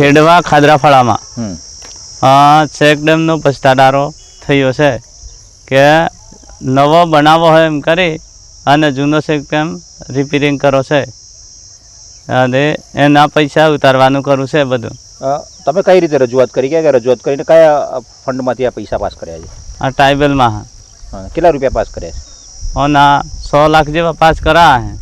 ખેડવા ખાદરાફાળામાં ચેકડેમનો પસ્તાડારો થયો છે કે નવો બનાવો હોય એમ કરી અને જૂનો ચેકડેમ રિપેરિંગ કરો છે. અને એના પૈસા ઉતારવાનું કરવું છે બધું. તમે કઈ રીતે રજૂઆત કરી? ક્યાં રજૂઆત કરીને કયા ફંડમાંથી આ પૈસા પાસ કર્યા છે? આ ટ્રાઇબલમાં. કેટલા રૂપિયા પાસ કર્યા છે? ઓના સો લાખ જેવા પાસ કરા હે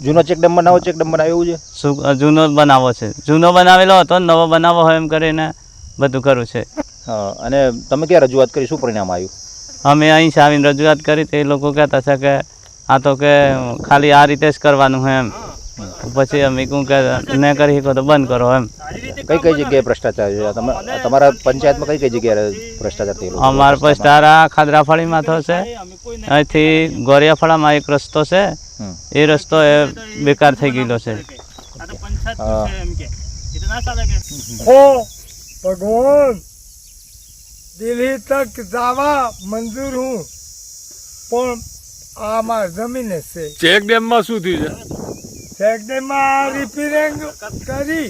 જૂનો ચેક ડેમ બનાવો ચેક ડેમ બનાવો એવું છે? શું જૂનો બનાવો છે. જૂનો બનાવેલો હતો નવો બનાવો હોય એમ કરીને બધું કરવું છે. હા, અને તમે ક્યાં રજૂઆત કરી? શું પરિણામ આવ્યું? અમે અહીં આવીને રજૂઆત કરી તે લોકો કહેતા છે કે આ તો કે ખાલી આ રીતે જ કરવાનું હોય એમ. પછી અમે કહું કે ન કરી શકો તો બંધ કરો એમ. કઈ કઈ જગ્યાએ ભ્રષ્ટાચાર છે? તમે તમારા પંચાયતમાં કઈ કઈ જગ્યાએ ભ્રષ્ટાચાર થયેલો છે? અમાર તારા ખાદરાફળીમાં થશે અહીંથી ગોરિયાફળામાં એક રસ્તો છે. એ રસ્તો એ બેકાર થઈ ગયેલો છે. ભગવાન! દિલ્હી તક જવા મંજૂર હું. પણ આમાં જમીન છે ચેક ડેમમાં શું થયું છે? ચેકડેમમાં રિપેરિંગ કરી.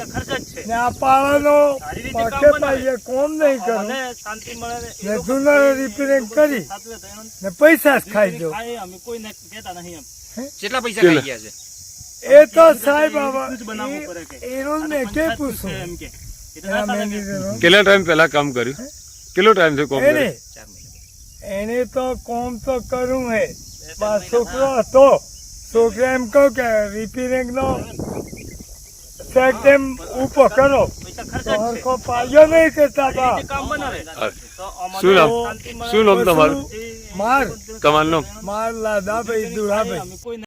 ને આ પાળાનો પાકે પાઈએ કોમ નહીં કરું. ને જૂનો રિપેરિંગ કરી. ને પૈસા જ ખાઈ દો. કેટલા પૈસા ખાઈ ગયા છે? એ તો સાહેબ એનું મેં કે. પૂછું કેટલા ટાઈમ પહેલા કામ કર્યું? કેટલો ટાઈમ છે કોમ એને એને તો કોમ તો કરું હે. છોકરો હતો. છોકરા એમ કહું કે રિપેરિંગ નો સેકન્ડ ઊભો કરો. સરખો પાયો નહીં કરતા હતા શું નામ? શું નામ તમારું? માર. તમારું નામ? માર લાદા ભાઈ દુરાભાઈ.